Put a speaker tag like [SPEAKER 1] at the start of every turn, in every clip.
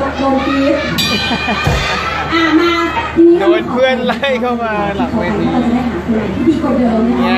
[SPEAKER 1] น
[SPEAKER 2] โดนกีอ่ามาทีนี้
[SPEAKER 1] โดนเพื่อนไล่เข้ามาหลังเวที
[SPEAKER 2] ที่ดีเดิมนะไง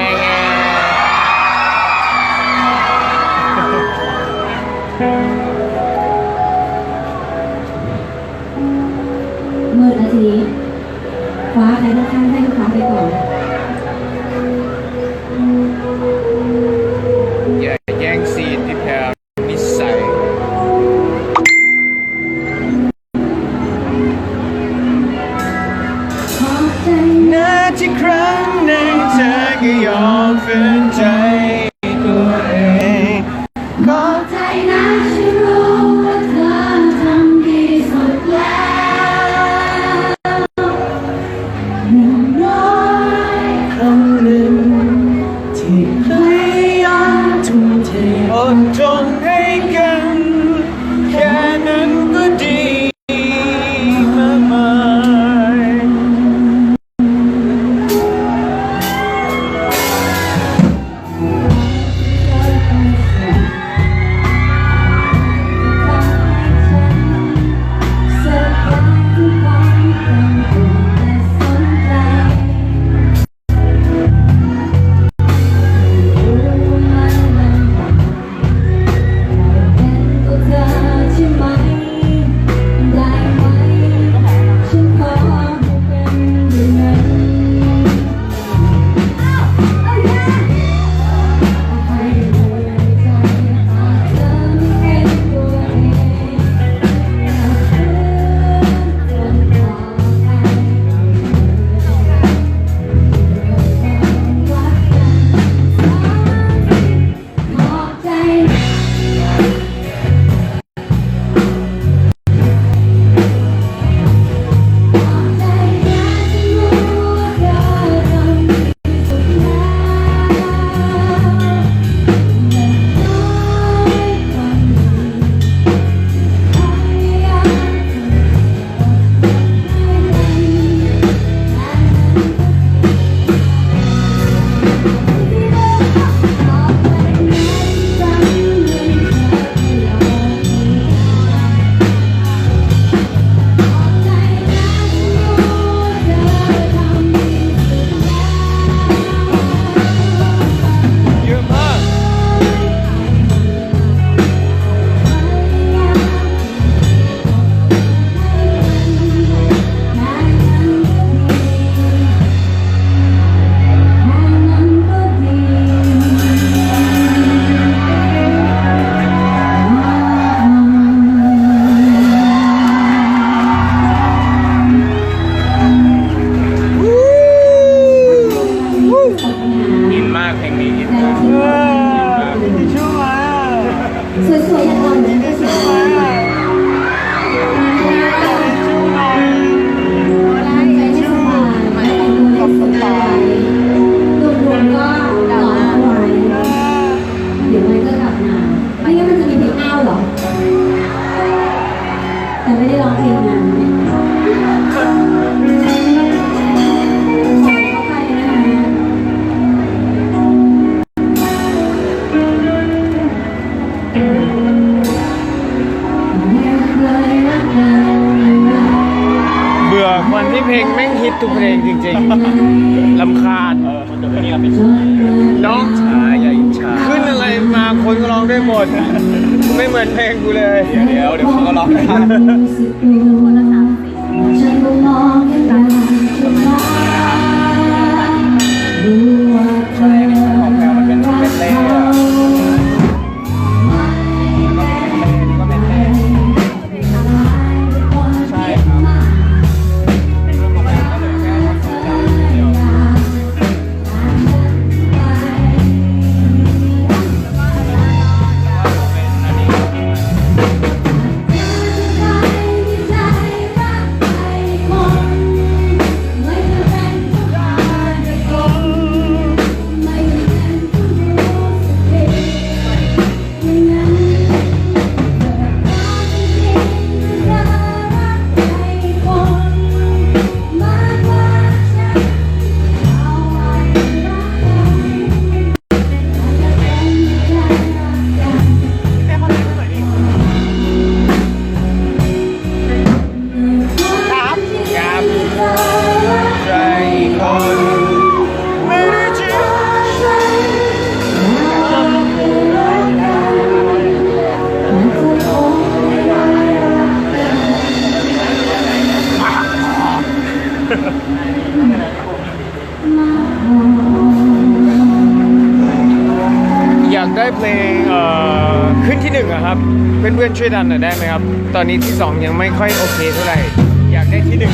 [SPEAKER 2] ได้เพลงขึ้น
[SPEAKER 1] ที่ห
[SPEAKER 2] นึ่ง
[SPEAKER 1] อะ
[SPEAKER 3] ครั
[SPEAKER 1] บเพื่อน
[SPEAKER 2] ๆช่วยดันหน่อยได้ไหมครับ ตอนนี้ที่สองยังไม่ค่อยโอเคเท่าไหร่ อยากได้ที่หนึ่ง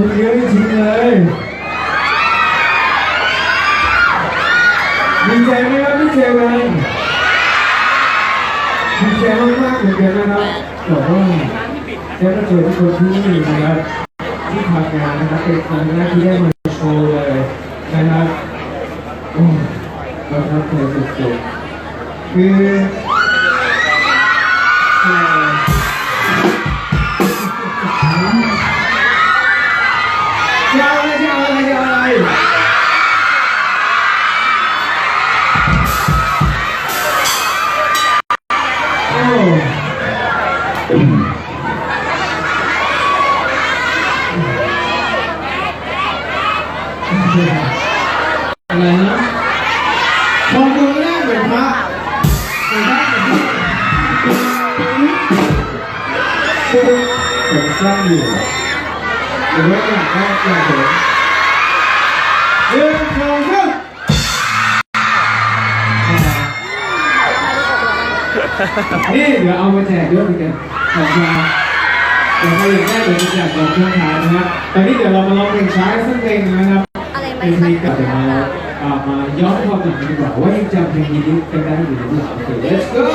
[SPEAKER 2] ค
[SPEAKER 1] น
[SPEAKER 2] เยอะ
[SPEAKER 1] จริงเลยดีใจไหมครับที่เจอกันดีใจมากๆเหมือนกันนะครับบอกว่าได้มาเจอทุกคนที่นี่นะครับที่ทำงานนะครับเป็นครั้งแรกที่ได้มาโชว์เลยนะครับโอ้ประทับใจสุดๆคือ หรือว่าอยากได้อยากเห็นเรื่องของเรื่องนี่เดี๋ยวเอามาแจกด้วยเหมือนกันของเราเดี๋ยวใครอยากได้เดี๋ยวจะแจกของช่วงท้ายนะครับตอนนี้เดี๋ยวเรามาลองเพลงช้าสักเพลงนะครับ
[SPEAKER 4] อะไรไหม
[SPEAKER 1] เป็นเพลงเก่าเดี๋ยวมาอ่ามาย้อนความหลังกันดีกว่าว่ายังจำเพลงนี้กันได้อยู่หรือเปล่าโอเค let's go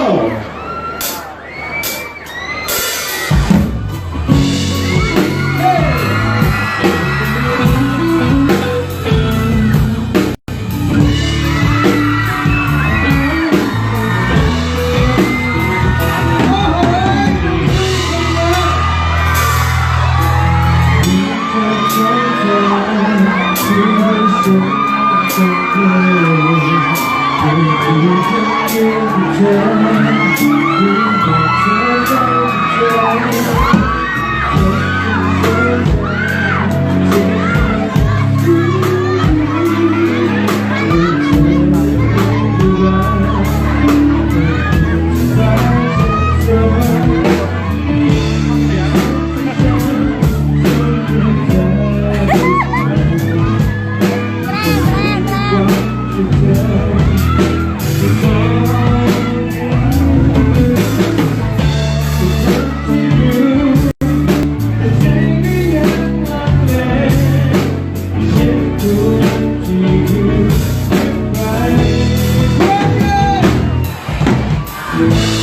[SPEAKER 1] Thank you.